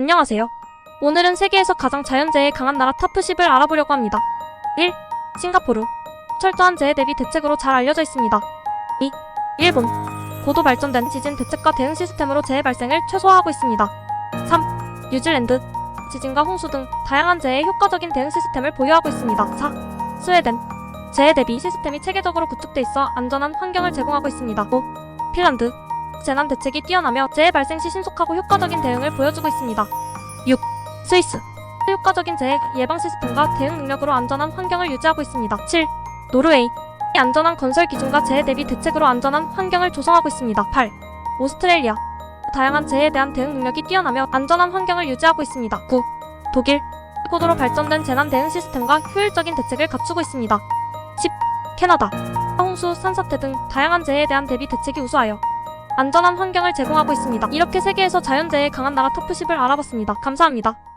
안녕하세요. 오늘은 세계에서 가장 자연재해에 강한 나라 탑10을 알아보려고 합니다. 1. 싱가포르. 철저한 재해 대비 대책으로 잘 알려져 있습니다. 2. 일본. 고도 발전된 지진 대책과 대응 시스템으로 재해 발생을 최소화하고 있습니다. 3. 뉴질랜드. 지진과 홍수 등 다양한 재해에 효과적인 대응 시스템을 보유하고 있습니다. 4. 스웨덴. 재해 대비 시스템이 체계적으로 구축돼 있어 안전한 환경을 제공하고 있습니다. 5. 핀란드. 재난 대책이 뛰어나며 재해 발생 시 신속하고 효과적인 대응을 보여주고 있습니다. 6. 스위스. 효과적인 재해 예방 시스템과 대응 능력으로 안전한 환경을 유지하고 있습니다. 7. 노르웨이. 안전한 건설 기준과 재해 대비 대책으로 안전한 환경을 조성하고 있습니다. 8. 오스트레일리아. 다양한 재해에 대한 대응 능력이 뛰어나며 안전한 환경을 유지하고 있습니다. 9. 독일. 고도로 발전된 재난 대응 시스템과 효율적인 대책을 갖추고 있습니다. 10. 캐나다. 홍수, 산사태 등 다양한 재해에 대한 대비 대책이 우수하여 안전한 환경을 제공하고 있습니다. 이렇게 세계에서 자연재해에 강한 나라 톱10을 알아봤습니다. 감사합니다.